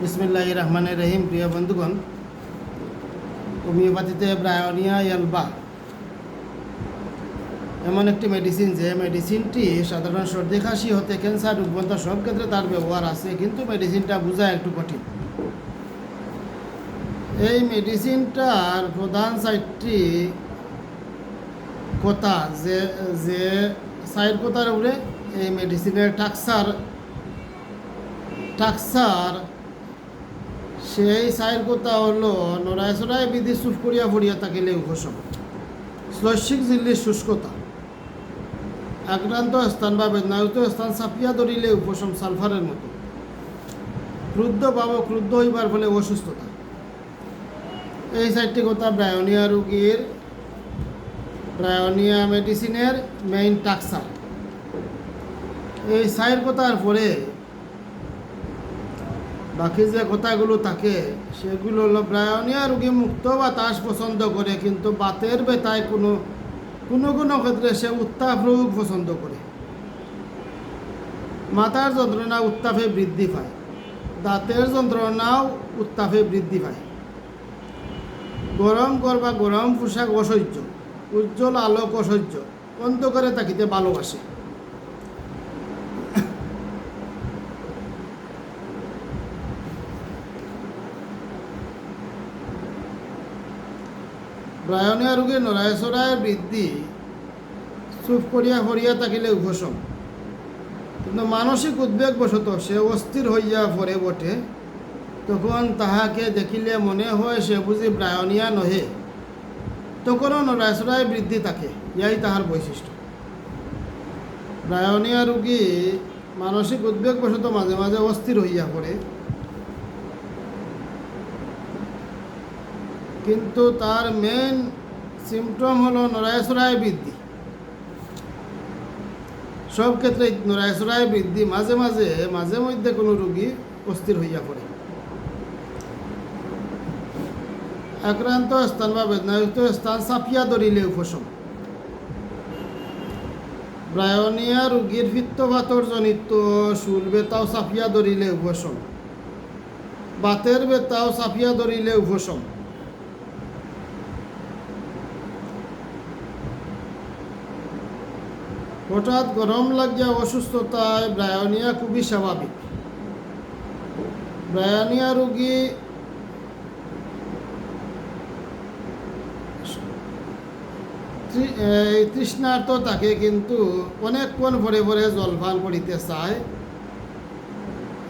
বিসমিল্লাহ রহমান রহিম, প্রিয় বন্ধুগণ। হোমিওপ্যাথিতে ব্রায়োনিয়া এলবা এমন একটি মেডিসিন যে মেডিসিনটি সাধারণ সর্দি, কাশি, হতে ক্যান্সার রূপবন্ধ সব ক্ষেত্রে তার ব্যবহার আছে, কিন্তু মেডিসিনটা বোঝা একটু কঠিন। এই মেডিসিনটার প্রধান সাইটটি কথা? যে যে সাইড কথার উপরে? এই মেডিসিনের টাক্সার টাক্সার সেই সাইড কথা হলো নড়াই চড়াই বিধি চুপ করিয়া ফরিয়া থাকিলে উপশম শৈক্ষিক জিল্লির শুষ্কতা আক্রান্ত স্থান বা বেদনায়িত স্থান চাপিয়া ধরিলে উপশম সালফারের মতো। ক্রুদ্ধ পাব ক্রুদ্ধ হইবার ফলে অসুস্থতা। এই চারটি কথা ব্রায়নিয়া রোগীর ব্রায়নিয়া মেডিসিনের মেইন টাক্সার এই সাইড কথার পরে বাকি যে কথাগুলো থাকে, সেগুলো হলো ব্রায়নিয়া রোগী মুক্ত বাতাস পছন্দ করে, কিন্তু বাতের বেতায় কোনো কোনো কোনো ক্ষেত্রে সে উত্তাপ রোগ পছন্দ করে। মাথার যন্ত্রণা উত্তাপে বৃদ্ধি পায়। দাঁতের যন্ত্রণাও উত্তাপে বৃদ্ধি পায়। গরম কর বা গরম পোশাক অসহ্য, উজ্জ্বল আলোক অসহ্য, অন্ধকারে তাকিতে ভালোবাসে। ব্রায়নিয়া রোগী নড়াই চড়াইয়ের বৃদ্ধি চুপ করিয়া হরিয়া থাকিলে উপশম। কিন্তু মানসিক উদ্বেগ উদ্বেগবশত সে অস্থির হইয়া পড়ে বটে। তখন তাহাকে দেখিলে মনে হয় সে বুঝি ব্রায়নিয়া নহে। তখনও নড়াই চড়াই বৃদ্ধি থাকে ইয়াই তাহার বৈশিষ্ট্য। ব্রায়নিয়া রোগী মানসিক উদ্বেগ উদ্বেগবশত মাঝে মাঝে অস্থির হইয়া পড়ে কিন্তু তার মেন সিমটম হলো নড়াইচড়াই বৃদ্ধি। সব ক্ষেত্রে নড়াইচড়াই বৃদ্ধি মাঝে মাঝে মাঝে মধ্যে কোনো রোগী অস্থির হইয়া পড়ে। আক্রান্ত স্থান বা বেদনাযুক্ত স্থান চাপিয়া ধরিলে উপশম ব্রায়নিয়া রোগীর পিত্তপাতর জনিত শুল বেতাও চাপিয়া ধরিলে উপশম বাতের বেতাও চাপিয়া ধরিলে উপশম হঠাৎ গরম লাগিয়া অসুস্থতায়, ব্রায়নিয়া খুবই স্বাভাবিক। ব্রায়নিয়া রোগী তৃষ্ণার্ত তাকে কিন্তু অনেকক্ষণ ভরে ভরে জলপান করিতে চায়।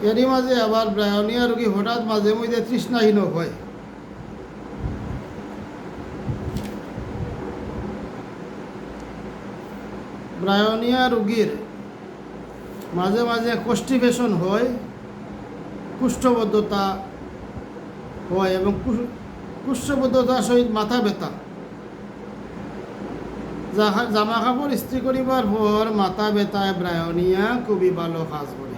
এরই মাঝে আবার ব্রায়নিয়া রোগী হঠাৎ মাঝে মধ্যে তৃষ্ণাহীন হয়। ব্রায়নিয়া রোগীর মাঝে মাঝে কষ্টিভেশন হয়, কুষ্ঠবদ্ধতা হয় এবং কুষ- কুষ্ঠবদ্ধতার সহিত মাথা ব্যথা। জামা কাপড় ইস্ত্রি করিবার পর মাথা ব্যথায় ব্রায়নিয়া খুবই ভালো কাজ করে।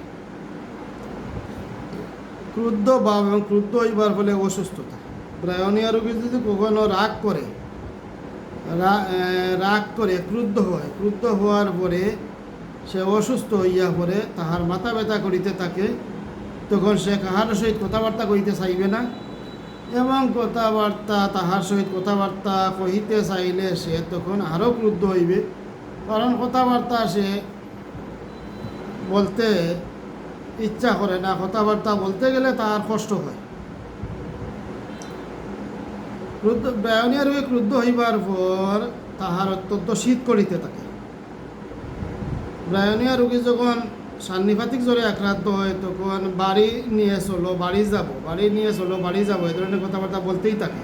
ক্রুদ্ধ ভাব এবং ক্রুদ্ধ হইবার ফলে অসুস্থতা। ব্রায়নিয়া রোগী যদি কখনো রাগ করে রাগ করে, ক্রুদ্ধ হয়। ক্রুদ্ধ হওয়ার পরে সে অসুস্থ হইয়া পড়ে তাহার মাথা ব্যথা করিতে থাকে। তখন সে কাহার সহিত কথাবার্তা করিতে চাইবে না এবং কথাবার্তা তাহার সহিত কথাবার্তা কহিতে চাইলে সে তখন আরও ক্রুদ্ধ হইবে। কারণ কথাবার্তা সে বলতে ইচ্ছা করে না। কথাবার্তা বলতে গেলে তার কষ্ট হয়। ক্রুদ্ধ ব্রায়নিয়া রোগে ক্রুদ্ধ হইবার পর তাহার অত্যন্ত শীত করিতে থাকে। ব্রায়নিয়া রোগী যখন সান্নিপাতিক জ্বরে আক্রান্ত হয়, তখন বাড়ি নিয়ে চলো, বাড়ি যাব, বাড়ি নিয়ে চলো, বাড়ি যাব এই ধরনের কথাবার্তা বলতেই থাকে।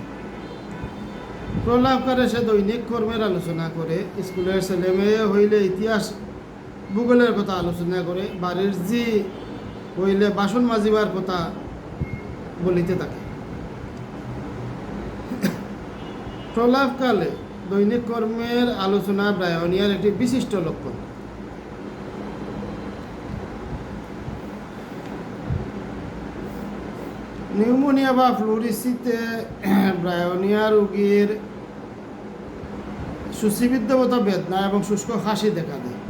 প্রলাপকারে সে দৈনিক কর্মের আলোচনা করে, স্কুলের ছেলে মেয়ে হইলে ইতিহাস, ভূগোলের কথা আলোচনা করে, বাড়ির জি হইলে বাসন মাজিবার কথা বলিতে থাকে। প্রলাপকালে দৈনিক কর্মের আলোচনা ব্রায়নিয়ার একটি বিশিষ্ট লক্ষণ নিউমোনিয়া বা ফ্লুরিসিতে ব্রায়োনিয়া রোগীর সূচিবিদ্ধগত বেদনা এবং শুষ্ক হাসি দেখা দেয়।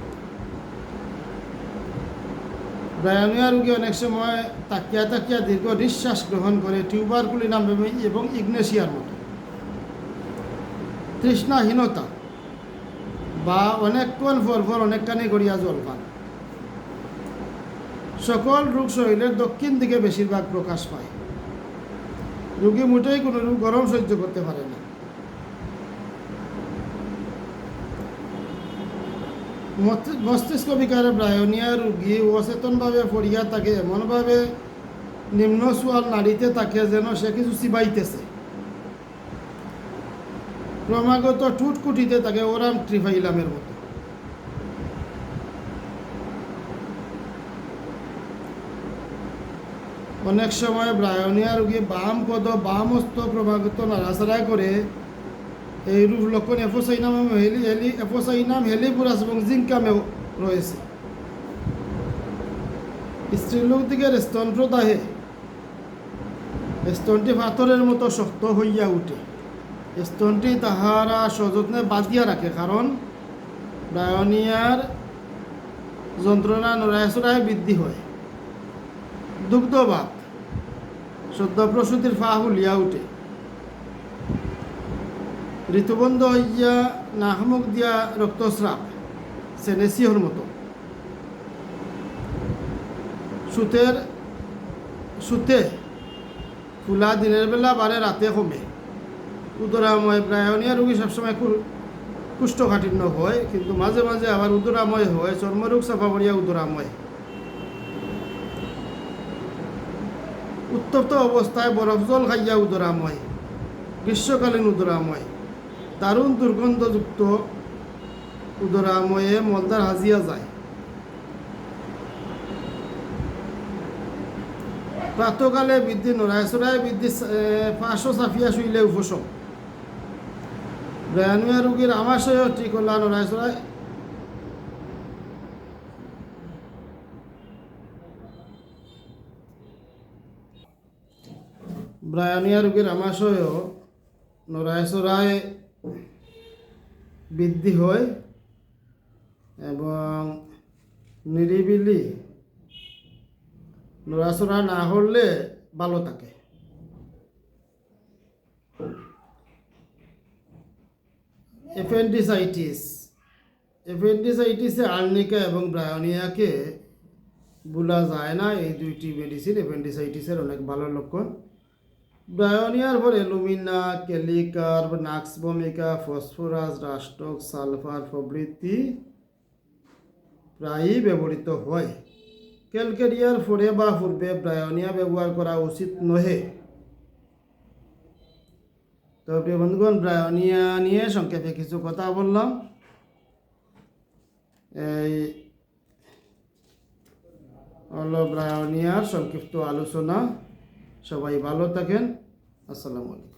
ব্রায়নিয়া রোগী অনেক সময় তাকিয়া তাকিয়া দীর্ঘ নিঃশ্বাস গ্রহণ করে টিউবারকুলি নামে এবং ইগনেশিয়ার মতো। তৃষ্ণাহীনতা বা অনেকক্ষণ ফল ফল অনেকখানি গড়িয়া জল পান। সকল রোগ শরীরের দক্ষিণ দিকে বেশিরভাগ প্রকাশ পায়। রোগী মোটেই কোনো রোগ গরম সহ্য করতে পারে না। মস্তিষ্ক বিকারে ব্রায়নিয়া রোগী অচেতনভাবে পড়িয়া থাকে, এমনভাবে নিম্ন সোয়াল নাড়িতে থাকে যেন সে কিছু চিবাইতেছে। ক্রমাগত টুটকুটিতে তাকে ওরাম ট্রিফাইলামের মতো। অনেক সময় ব্রায়নিয়া রোগী বাম পদ, বাম হস্ত ক্রমাগত নাড়াচাড়া করে এই রূপ লক্ষণ এফোসাইনাম হেলি হেলি, এফোসাইনাম হেলিপুরাস এবং জিঙ্কামেও রয়েছে। স্ত্রীলোক দিকের স্তন প্রদাহে স্তনটি পাথরের মতো শক্ত হইয়া উঠে। স্তনটি তাহারা সযত্নে বাঁধিয়া রাখে, কারণ ডায়নিয়ার যন্ত্রণা নড়ায় বৃদ্ধি হয়। দুগ্ধবাত সদ্য প্রসূতির ফা হুলিয়া উঠে। ঋতুবন্ধ হইয়া নাহমুখ দিয়া রক্তস্রাব সেনেসিওর মতো। সুতের সুতে ফুলা দিনের বেলা বারে রাতে কমে উদরাময় প্রায়নিয়া রোগী সবসময় কুষ্ঠকাঠিন্য হয়, কিন্তু মাঝে মাঝে আবার উদরাময় হয়, চর্মরোগ চাপা পড়িয়া উদরাময়। উত্তপ্ত অবস্থায় বরফ জল খাইয়া উদরাময়, গ্রীষ্মকালীন উদরাময়। দারুণ দুর্গন্ধযুক্ত উদরাময়ে মলদার হাজিয়া যায়। প্রাতকালে বৃদ্ধি নড়ায়, চড়ায় বৃদ্ধি পাঁচশো চাফিয়া শুইলে উপশম। ব্রায়ানুয়া রোগীর আমাশয় ঠিক নড়ায় চড়ায় ব্রায়ানিয়া রোগীর আমাশয় নড়ায় চড়ায় বৃদ্ধি হয় এবং নিরিবিলি নড়াচড়া না হলে ভালো থাকে। এপেন্ডিসাইটিস এপেন্ডিসাইটিসে আর্নিকা এবং ব্রায়নিয়াকে বলা যায় না। এই দুইটি মেডিসিন এপেন্ডিসাইটিসের অনেক ভালো লক্ষণ। ব্রায়োনিয়ার পরে লুমিনা ক্যালিকার্ব নাক্স ভূমিকা ফসফরাস, রাষ্ট্রক, সালফার প্রভৃতি প্রায়ই ব্যবহৃত হয়। ক্যালকেরিয়ার পরে বা পূর্বে ব্রায়োনিয়া ব্যবহার করা উচিত নহে। তো প্রিয় বন্ধুগণ ব্রায়োনিয়া নিয়ে সংক্ষেপে কিছু কথা বললাম। এই হলো ব্রায়োনিয়ার সংক্ষিপ্ত আলোচনা। সবাই ভালো থাকেন। আসসালামু আলাইকুম।